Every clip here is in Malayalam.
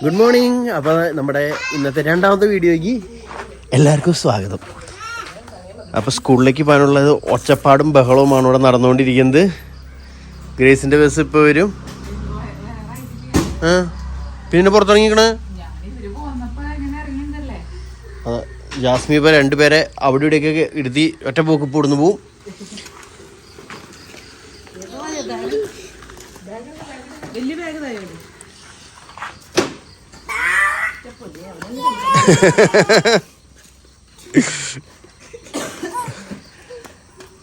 ഗുഡ് മോർണിംഗ് അപ്പോൾ നമ്മുടെ ഇന്നത്തെ രണ്ടാമത്തെ വീഡിയോയ്ക്ക് എല്ലാവർക്കും സ്വാഗതം. അപ്പോൾ സ്കൂളിലേക്ക് പോകാനുള്ളത് ഒച്ചപ്പാടും ബഹളവുമാണ് ഇവിടെ നടന്നുകൊണ്ടിരിക്കുന്നത്. ഗ്രേസിന്റെ ബസ് ഇപ്പോൾ വരും. ആ പിന്നെ പുറത്തിറങ്ങിക്കണേ? ജാസ്മി ഇപ്പോൾ രണ്ടുപേരെ അവിടെ ഇവിടെയൊക്കെ ഇരുത്തി ഒറ്റ പോക്ക് പോടുന്നു പോവും. വലിയ ബാഗ്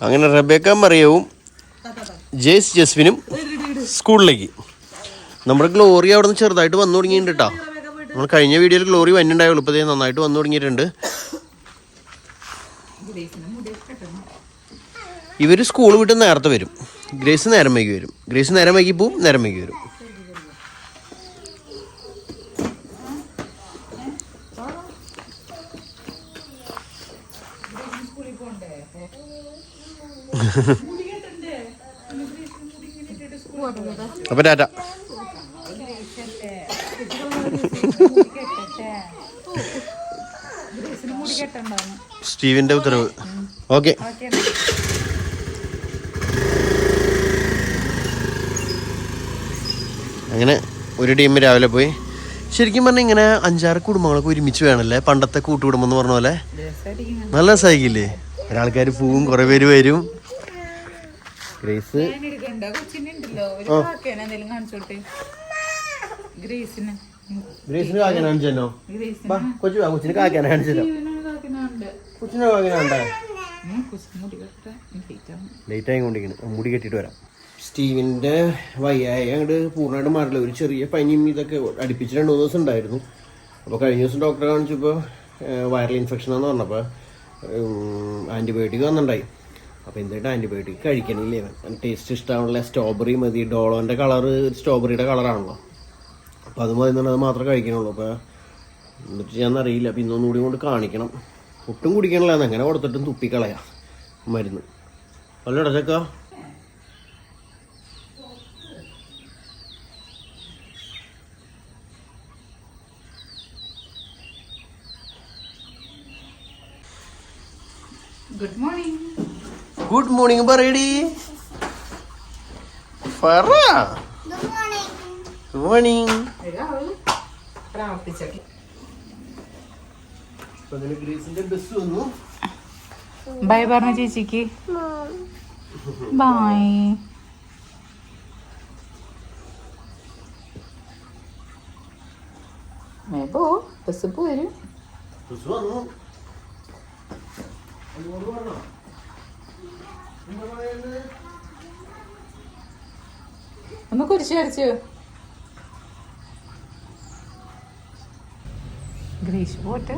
അങ്ങനെ റബേക്ക മറിയവും ജെയ്സ് ജസ്വിനും സ്കൂളിലേക്ക്. നമ്മുടെ ഗ്ലോറി അവിടെ നിന്ന് ചെറുതായിട്ട് വന്നു തുടങ്ങിയിട്ടുണ്ട് കേട്ടോ നമ്മൾ കഴിഞ്ഞ വീഡിയോയിൽ ഗ്ലോറി വന്നിട്ടുണ്ടായുള്ളൂ. ഇപ്പോൾ നന്നായിട്ട് വന്നു തുടങ്ങിയിട്ടുണ്ട്. ഇവർ സ്കൂൾ വിട്ട് നേരത്തെ വരും. ഗ്രേസ് നേരം വൈകി വരും. ഗ്രേസ് നേരം വൈകി പോവും നേരം വൈകി വരും. അപ്പൊ ടാറ്റ. സ്റ്റീവിന്റെ ഉത്തരവ്. ഓക്കെ. അങ്ങനെ ഒരു ടീം രാവിലെ പോയി. ശരിക്കും പറഞ്ഞാൽ ഇങ്ങനെ അഞ്ചാറ് കുടുംബങ്ങളൊക്കെ ഒരുമിച്ച് വേണല്ലേ? പണ്ടത്തെ കൂട്ടുകുടുംബം എന്ന് പറഞ്ഞ പോലെ. നല്ല സഹിക്കില്ലേ? ഒരാൾക്കാർ പോവും കുറെ പേര് വരും. ഗ്രേസ്. ഗ്രേസിന്. കാണിച്ചോ കൊച്ചു കൊച്ചിന് കാക്കാൻ കാണിച്ചല്ലോ കൊച്ചിനെ കണ്ടേ. മുടി കെട്ടിട്ട് വരാം. സ്റ്റീവിന്റെ വയ്യായ അങ്ങോട്ട് പൂർണമായിട്ട് മാറില്ല. ഒരു ചെറിയ പനിയും ഇതൊക്കെ അടുപ്പിച്ച് രണ്ട് മൂന്ന് ദിവസം ഉണ്ടായിരുന്നു. അപ്പോൾ കഴിഞ്ഞ ദിവസം ഡോക്ടറെ കാണിച്ചപ്പോൾ വൈറൽ ഇൻഫെക്ഷൻ ആണെന്ന് പറഞ്ഞപ്പോൾ ആന്റിബയോട്ടിക് വന്നിട്ടുണ്ടായി. അപ്പോൾ എന്തായിട്ട് ആന്റിബയോട്ടിക് കഴിക്കണില്ലേ അവൻ ടേസ്റ്റ് ഇഷ്ടമാണല്ലേ സ്ട്രോബെറി മതി. ഡോളോന്റെ കളറ് സ്ട്രോബെറിയുടെ കളറാണല്ലോ അപ്പോൾ അത് മതി അത് മാത്രമേ കഴിക്കണുള്ളൂ. അപ്പോൾ എന്നിട്ട് ഞാൻ അറിയില്ല ഇന്നൊന്നും കൂടി കൊണ്ട് കാണിക്കണം. ഒട്ടും കുടിക്കണില്ല. അങ്ങനെ കൊടുത്തിട്ടും തുപ്പിക്കളയാ. മരുന്ന്. അല്ലടാ ചക്ക. ഗുഡ് മോർണിംഗ് ഗുഡ് മോർണിംഗ് പറയടി. പറ. ഗുഡ് മോർണിംഗ് ബൈ പറഞ്ഞ ചേച്ചിക്ക് ബൈ മേബോ ബസ് പോരും ബസ് വന്നു. അങ്ങോട്ട് വരണോ? എന്താ പറയുന്നത്? ഒന്ന് കുരിശ് വരച്ചു. ഗ്രീഷ് പോട്ട്.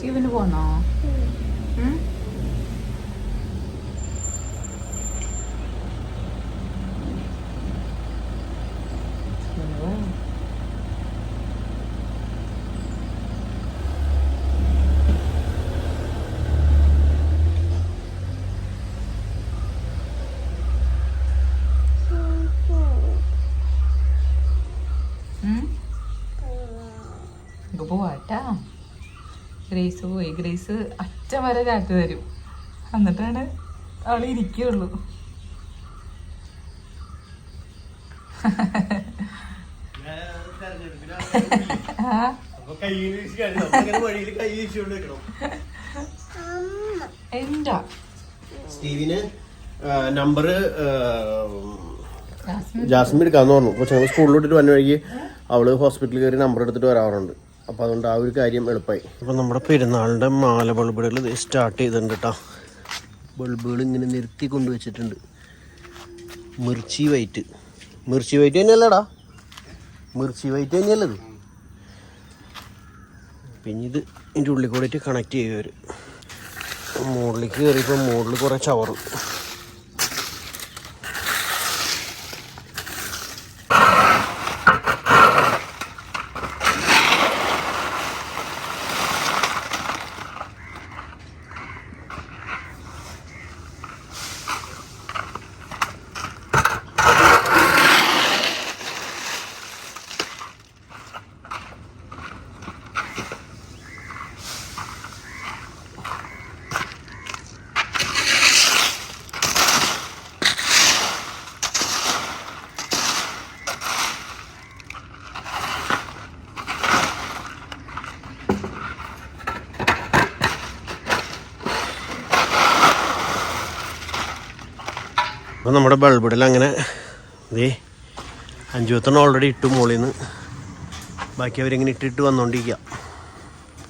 ശിവന് പോന്നോ? ഗ്രേസ് പോയി. ഗ്രേസ് അച്ഛൻ വരെ രാത്രി തരും. എന്നിട്ടാണ് അവൾ ഇരിക്കുള്ളൂ. എന്താ? സ്റ്റീവിന് നമ്പർ ജാസ്മിൻ. ജാസ്മിൻ എടുക്കാന്ന് പറഞ്ഞു. പക്ഷെ ഞങ്ങൾ സ്കൂളിലോട്ടിട്ട് വന്ന വഴിക്ക് അവൾ ഹോസ്പിറ്റലിൽ കയറി നമ്പർ എടുത്തിട്ട് വരാറുണ്ട്. അപ്പോൾ അതുകൊണ്ട് ആ ഒരു കാര്യം എളുപ്പമായി അപ്പോൾ നമ്മുടെ പെരുന്നാളിന്റെ മാല ബൾബുകൾ സ്റ്റാർട്ട് ചെയ്തിട്ടുണ്ട് കേട്ടോ ബൾബുകൾ ഇങ്ങനെ നിർത്തി കൊണ്ടുവച്ചിട്ടുണ്ട്. മിർച്ചി വൈറ്റ്. മിർച്ചി വൈറ്റ് തന്നെയല്ലടാ. മിർച്ചി വൈറ്റ് തന്നെയല്ലത്. പിന്നെ ഇത് ഇതിന്റെ ഉള്ളിൽ കൂടിയിട്ട് കണക്ട് ചെയ്യുക മോഡലിലേക്ക് കയറിയപ്പോൾ മോഡൽ കുറേ ചവറ്. അപ്പോൾ നമ്മുടെ ബൾബിടൽ അങ്ങനെ ദേ അഞ്ചുപത്തെണ്ണം ഓൾറെഡി ഇട്ടു മുകളിൽ നിന്ന് ബാക്കി അവരിങ്ങനെ ഇട്ടിട്ട് വന്നുകൊണ്ടിരിക്കുക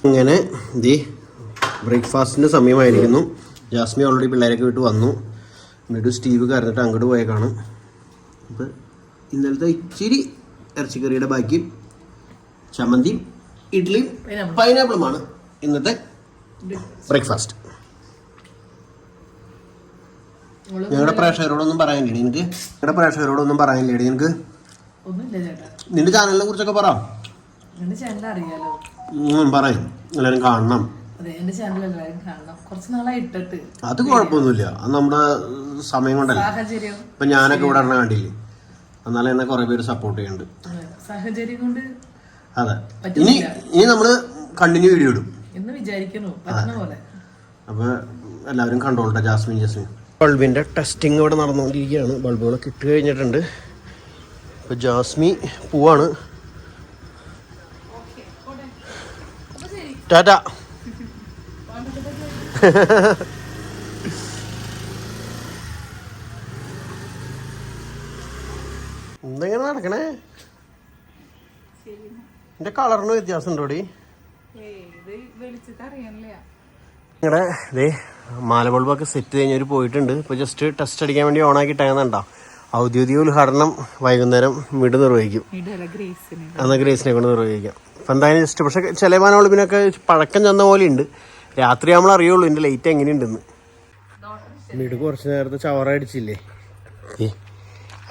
അങ്ങനെ ഇതേ ബ്രേക്ക്ഫാസ്റ്റിന്റെ സമയമായിരിക്കുന്നു. ജാസ്മി ഓൾറെഡി പിള്ളേരൊക്കെ വിട്ട് വന്നു. എന്നിട്ട് സ്റ്റീവ് കരഞ്ഞിട്ട് അങ്ങോട്ട് പോയേക്കാണ്. അപ്പോൾ ഇന്നലത്തെ ഇച്ചിരി ഇറച്ചിക്കറിയുടെ ബാക്കി ചമ്മന്തിയും ഇഡ്ഡലിയും പൈനാപ്പിളുമാണ് ഇന്നത്തെ ബ്രേക്ക്ഫാസ്റ്റ് ഞങ്ങളുടെ പ്രേക്ഷകരോടൊന്നും പറയാനില്ലേ നിനക്ക്? ഞങ്ങളുടെ പ്രേക്ഷകരോടൊന്നും പറയാനില്ലേ നിനക്ക്? നിന്റെ ചാനലിനെ കുറിച്ചൊക്കെ പറ. പറയും. എല്ലാവരും കാണണം. അതെ കുഴപ്പമൊന്നുമില്ല. അത് നമ്മുടെ സമയം കൊണ്ടല്ല. ഇപ്പൊ ഞാനൊക്കെ ഇവിടെ ഇറങ്ങാൻ കണ്ടില്ലേ എന്നാലും എന്നെ കുറെ പേര് സപ്പോർട്ട് ചെയ്യുന്നുണ്ട്. അതെ, ഇനി ഇനി നമ്മൾ കണ്ടിന്യൂ വീഡിയോ ഇടും. എന്ന് അപ്പൊ എല്ലാവരും കണ്ടോളട്ടെ ജാസ്മിൻ ജാസ്മിൻ. ബൾബിന്റെ ടെസ്റ്റിംഗ് ഇവിടെ നടന്നുകൊണ്ടിരിക്കുകയാണ്. ബൾബുകൾ ഇട്ട് കഴിഞ്ഞിട്ടുണ്ട്. ഇപ്പൊ ജാസ്മി പൂവാണ്. ടാറ്റ. എന്തെങ്ങനെ നടക്കണേ? എന്റെ കളറിന് വ്യത്യാസം ഉണ്ടോടി വെളിച്ചത്ത് അറിയാനില്ല നിങ്ങളുടെ ഇതേ മാല ബൾബൊക്കെ സെറ്റ് കഴിഞ്ഞവർ പോയിട്ടുണ്ട്. ഇപ്പോൾ ജസ്റ്റ് ടെസ്റ്റ് അടിക്കാൻ വേണ്ടി ഓൺ ആക്കി ഇട്ടേക്കുന്നുണ്ടോ ഔദ്യോഗിക ഉദ്ഘാടനം വൈകുന്നേരം വീട് നിർവഹിക്കും. ഗ്രേസിന്. അന്ന് ഗ്രേസിനെ കൊണ്ട് നിർവഹിക്കാം. അപ്പം എന്തായാലും ജസ്റ്റ് പക്ഷെ ചില ബൾബിനൊക്കെ പഴക്കം ചെന്ന പോലെ ഉണ്ട് രാത്രി നമ്മൾ അറിയുള്ളൂ ഇതിന്റെ ലൈറ്റ് എങ്ങനെയുണ്ടെന്ന്. വീട് കുറച്ച് നേരത്തെ ചവറ അടിച്ചില്ലേ? ഏ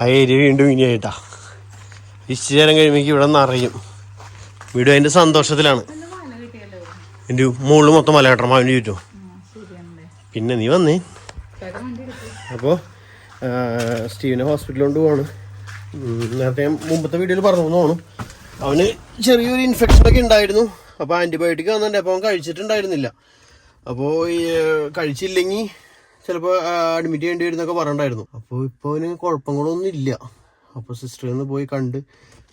ആ ഏരിയ വീണ്ടും ഇനിയായിട്ടാ ഇച്ചിരി നേരം കഴിയുമ്പോൾ ഇവിടെ നിന്ന് അറിയും വീട് അതിന്റെ സന്തോഷത്തിലാണ്. എന്റെ മുകളിൽ മൊത്തം മലകട്ടണം അവന്റെ ചുറ്റും. പിന്നെ നീ വന്നേ. അപ്പോ അപ്പോൾ സ്റ്റീവിനെ ഹോസ്പിറ്റലിലോട്ട് പോവാണ്. നേരത്തെ മുമ്പത്തെ വീഡിയോയിൽ പറഞ്ഞു തോന്നുന്നു. അവന് ചെറിയൊരു ഇൻഫെക്ഷൻ ഒക്കെ ഉണ്ടായിരുന്നു. അപ്പോൾ ആന്റിബയോട്ടിക് വന്നിട്ടുണ്ട് അപ്പോൾ അവൻ കഴിച്ചിട്ടുണ്ടായിരുന്നില്ല. അപ്പോൾ ഈ കഴിച്ചില്ലെങ്കിൽ ചിലപ്പോ അഡ്മിറ്റ് ചെയ്യേണ്ടി വരുന്നൊക്കെ പറഞ്ഞിട്ടുണ്ടായിരുന്നു. അപ്പോൾ ഇപ്പോൾ അവന് കുഴപ്പങ്ങളൊന്നും ഇല്ല. അപ്പോൾ സിസ്റ്ററിൽ നിന്ന് പോയി കണ്ട്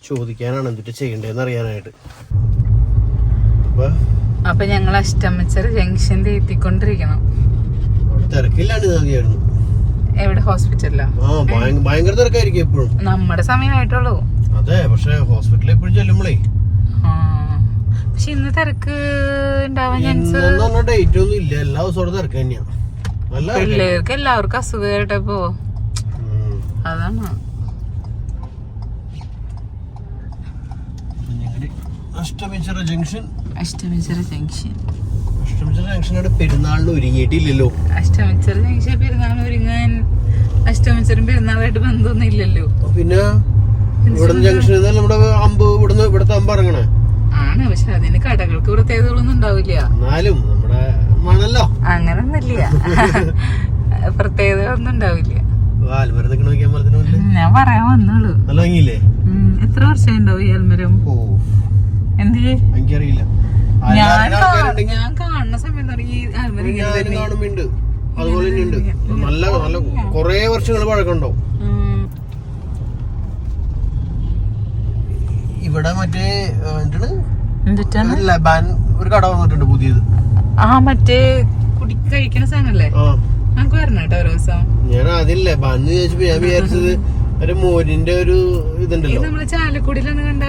ചോദിക്കാനാണ് എന്തിട്ട് ചെയ്യേണ്ടതെന്ന് അറിയാനായിട്ട്. അപ്പോൾ അപ്പൊ ഞങ്ങൾ അഷ്ടമിച്ചർ ജംഗ്ഷനിൽ എത്തിക്കൊണ്ടിരിക്കണം എവിടെ? ഹോസ്പിറ്റലിലോ? ആ ഭയ- ഭയങ്കര തിരക്കായിരിക്കും എപ്പോഴും. നമ്മുടെ സമയമായിട്ടുള്ളൂ അതെ പക്ഷേ ഹോസ്പിറ്റലിൽ എപ്പോഴും ചെല്ലുമ്പോഴേ ആ. പക്ഷെ ഇന്ന് തിരക്ക് ഉണ്ടാവാൻ ചാൻസ് ഇന്നെന്ന് ഡേറ്റ് ഒന്നും ഇല്ല. എല്ലാ ദിവസവും തിരക്ക്. പിള്ളേർക്ക് എല്ലാവർക്കും അസുഖം കേട്ടപ്പോ. അതാണ്. അഷ്ടമിച്ചിറ ജംഗ്ഷൻ. അഷ്ടമിച്ചർ ജംഗ്ഷൻ. അഷ്ടമിച്ചിറ ജംഗ്ഷനോട് പെരുന്നാളിന് ഒരുങ്ങിയിട്ടില്ലല്ലോ. അഷ്ടമിച്ചിറ ജംഗ്ഷൻ പെരുന്നാൾ ഒരുങ്ങാൻ അഷ്ടമിച്ചിറും പെരുന്നാളായിട്ട് ബന്ധമൊന്നും ഇല്ലല്ലോ. പിന്നെ ഇവിടുന്ന് ജംഗ്ഷനിൽ നിന്ന് നമ്മുടെ അമ്പ് ഇവിടുന്ന് ഇവിടുത്തെ അമ്പ് ഇറങ്ങണേ? ആണ് പക്ഷെ അതിന് കടകൾക്ക് പ്രത്യേകതകളൊന്നും ഉണ്ടാവില്ല. എന്നാലും നമ്മുടെ മണല്ലോ അങ്ങനൊന്നുമില്ല. പ്രത്യേകതകളൊന്നും ഉണ്ടാവില്ല. ആൽമരം ഞാൻ പറയാൻ വന്നോളൂ. എത്ര വർഷം ഉണ്ടാവും ഈ എന്തേ എന്ത്? എനിക്കറിയില്ല. ഞാൻ ഞാൻ കാണുന്ന സമയത്ത് ഈ അൽമരം ഇങ്ങനെ ഞാനും തന്നെ കാണുമ്പോ ഉണ്ട്. അതുപോലെ തന്നെയുണ്ട് നല്ല നല്ല കൊറേ വർഷങ്ങൾ പഴക്കമുണ്ടാവും. ഇവിടെ മറ്റേ ലബാൻ ഒരു കട വന്നിട്ടുണ്ട് പുതിയത്. ആ മറ്റേ കുടി കഴിക്കണ സാധനല്ലേ? നമുക്ക് വരണം കേട്ടോ ദിവസം. ഞാൻ അതില്ല ബന്ന് ചോദിച്ചപ്പോ ഞാൻ വിചാരിച്ചത് ഒരു മോരിന്റെ ഒരു ഇത് ഇതുണ്ടല്ലോ. ചാലക്കുടിയിലാണ് കണ്ട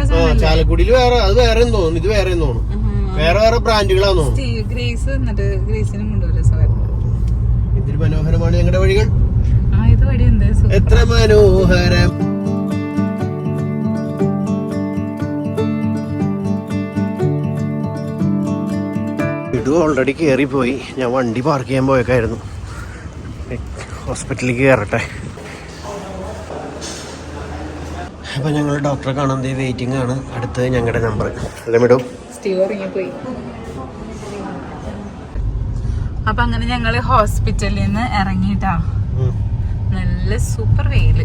ചാലക്കുടിയിൽ വേറെ അത് വേറെ തോന്നുന്നു. ഇത് വേറെ തോന്നുന്നു. വേറെ വേറെ ബ്രാൻഡുകളാണോ? ഗ്രേസ് എന്നിട്ട് ഗ്രേസിനും കൊണ്ടുവരും എന്തൊരു മനോഹരമാണ് ഞങ്ങളുടെ വഴികൾ. ആ ഇത് വഴി എത്ര മനോഹരം. ഇത് ഓൾറെഡി കയറിപ്പോയി ഞാൻ വണ്ടി പാർക്ക് ചെയ്യാൻ പോയേക്കായിരുന്നു. ഹോസ്പിറ്റലിൽ കയറട്ടെ അപ്പം ഞങ്ങൾ ഡോക്ടറെ കാണാൻ വെയിറ്റിംഗ് ആണ്. അടുത്തത് ഞങ്ങളുടെ നമ്പർ അല്ലേ മേഡം? സ്റ്റീവ് ഇറങ്ങിപ്പോയി അപ്പൊ അങ്ങനെ ഞങ്ങൾ ഹോസ്പിറ്റലിൽ നിന്ന് ഇറങ്ങിട്ടാ നല്ല സൂപ്പർ വെയിൽ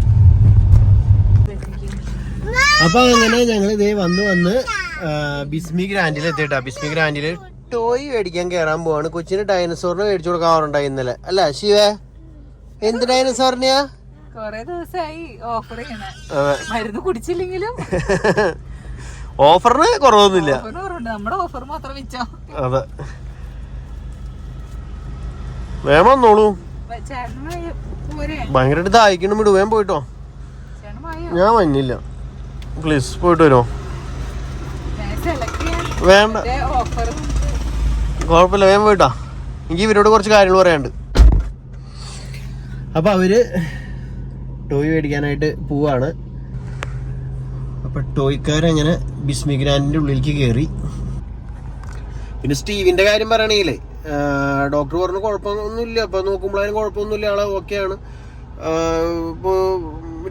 അപ്പൊ അങ്ങനെ ഞങ്ങൾ ഇതേ വന്ന് വന്ന് ബിസ്മി ഗ്രാൻഡിൽ എത്തിയിട്ടാ ബിസ്മി ഗ്രാൻഡിൽ ടോയ് മേടിക്കാൻ കയറാൻ പോവാണ് കൊച്ചിന് ഡൈനസോറിന് മേടിച്ചു കൊടുക്കാറുണ്ടായി ഇന്നലെ അല്ല ശിവേ എന്ത് ഡൈനസോറിനെയാ കൊറേ ദിവസമായി ഓഫർ ചെയ്യണ. മരുന്ന് കുടിച്ചില്ലെങ്കിലും ഓഫറിന് കുറവൊന്നുമില്ല. നമ്മുടെ ഓഫർ മാത്രം വെച്ചോ. അതെ. വേണം വന്നോളൂ. ഭയങ്കരമായിട്ട് ദാഹിക്കണം വിടുവേം പോയിട്ടോ. ഞാൻ വന്നില്ല. പ്ലീസ് പോയിട്ട് വരുമോ വേണ്ട. കുഴപ്പമില്ല വേഗം പോയിട്ടാ. എനിക്ക് ഇവരോട് കുറച്ച് കാര്യങ്ങൾ പറയാനുണ്ട്. അപ്പൊ അവർ ടോയ് മേടിക്കാനായിട്ട് പോവാണ്. അപ്പൊ ടോയ്ക്കാരങ്ങനെ ബിസ്മി ഗ്രാൻഡിന്റെ ഉള്ളിലേക്ക് കയറി പിന്നെ സ്റ്റീവിന്റെ കാര്യം പറയണേലേ ഡോക്ടർ പറഞ്ഞു കുഴപ്പമൊന്നുമില്ല അപ്പൊ നോക്കുമ്പോഴാലും കുഴപ്പമൊന്നുമില്ല ആളെ ഓക്കെയാണ്. ഇപ്പോ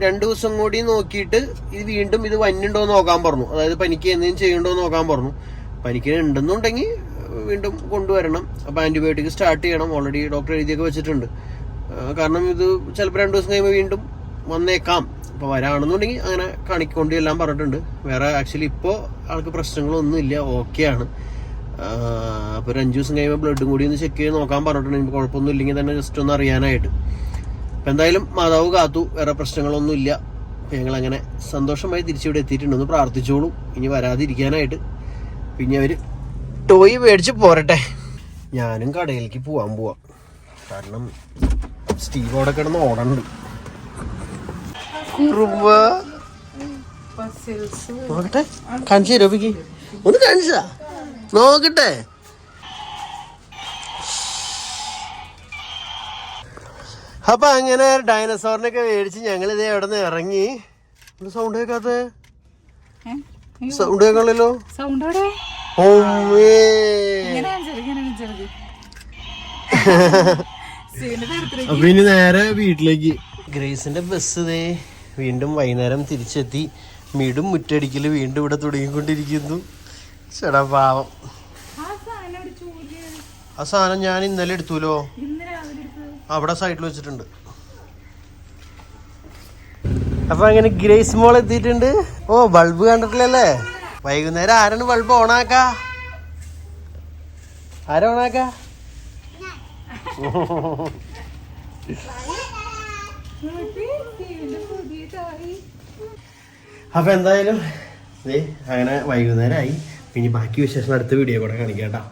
രണ്ട് ദിവസം കൂടി നോക്കിയിട്ട് ഇത് വീണ്ടും ഇത് വന്നുണ്ടോ നോക്കാൻ പറഞ്ഞു. അതായത് പനിക്ക് എന്തെങ്കിലും ചെയ്യണ്ടോ നോക്കാൻ പറഞ്ഞു. പനിക്ക് ഉണ്ടെന്നുണ്ടെങ്കിൽ വീണ്ടും കൊണ്ടുവരണം. അപ്പോൾ ആന്റിബയോട്ടിക് സ്റ്റാർട്ട് ചെയ്യണം. ഓൾറെഡി ഡോക്ടർ എഴുതിയൊക്കെ വെച്ചിട്ടുണ്ട്. കാരണം ഇത് ചിലപ്പോൾ രണ്ട് ദിവസം കഴിയുമ്പോൾ വീണ്ടും വന്നേക്കാം. അപ്പൊ വരാണെന്നുണ്ടെങ്കിൽ അങ്ങനെ കാണിക്കൊണ്ട് എല്ലാം പറഞ്ഞിട്ടുണ്ട്. വേറെ ആക്ച്വലി ഇപ്പോൾ ആൾക്ക് പ്രശ്നങ്ങളൊന്നും ഇല്ല. ഓക്കെയാണ് അപ്പോൾ ഒരു അഞ്ച് ദിവസം കഴിയുമ്പോൾ ബ്ലഡും കൂടി ഒന്ന് ചെക്ക് ചെയ്ത് നോക്കാൻ പറഞ്ഞിട്ടുണ്ട്. കുഴപ്പമൊന്നും ഇല്ലെങ്കിൽ തന്നെ ജസ്റ്റ് ഒന്ന് അറിയാനായിട്ട്. അപ്പം എന്തായാലും മാതാവ് കാത്തു. വേറെ പ്രശ്നങ്ങളൊന്നും ഇല്ല. അപ്പം ഞങ്ങൾ അങ്ങനെ സന്തോഷമായി തിരിച്ചിവിടെ എത്തിയിട്ടുണ്ടെന്ന് പ്രാർത്ഥിച്ചോളൂ. ഇനി വരാതിരിക്കാനായിട്ട്. പിന്നെ അവർ ടോയ് മേടിച്ച് പോരട്ടെ. ഞാനും കടയിലേക്ക് പോവാൻ പോവാം. കാരണം സ്റ്റീവ് അവിടെ കിടന്ന് ഓടണ്ട് കുറുമ്പ നോക്കട്ടെ. കാണിച്ചു തരോ പിക്ക് ഒന്ന് കാണിച്ചാ നോക്കട്ടെ. അപ്പൊ അങ്ങനെ ഡൈനസോറിനൊക്കെ മേടിച്ച് ഞങ്ങൾ ഇതേ അവിടെ നിന്ന് ഇറങ്ങി സൗണ്ട് കേൾക്കാത്ത സൗണ്ട് കേൾക്കണല്ലോ അപ്പൊ ഇനി നേരെ വീട്ടിലേക്ക്. ഗ്രേസിന്റെ ബസ് ദേ വീണ്ടും വൈകുന്നേരം തിരിച്ചെത്തി. വീടും മുറ്റടിക്കൽ വീണ്ടും ഇവിടെ തുടങ്ങിക്കൊണ്ടിരിക്കുന്നു. ചേടാ പാവം. ആ സാധനം ഞാൻ ഇന്നലെ എടുത്തുല്ലോ അവിടെ സൈഡിൽ വെച്ചിട്ടുണ്ട്. അപ്പൊ അങ്ങനെ ഗ്രേസ് മോൾ എത്തിയിട്ടുണ്ട്. ഓ ബൾബ് കണ്ടിട്ടില്ലല്ലേ? വൈകുന്നേരം ആരാണ് ബൾബ് ഓണാക്ക? ആരാ ഓണാക്ക? അപ്പൊ എന്തായാലും അങ്ങനെ വൈകുന്നേരമായി പിന്നെ ബാക്കി വിശേഷം അടുത്ത വീഡിയോ കൂടെ കാണിക്കാം കേട്ടോ.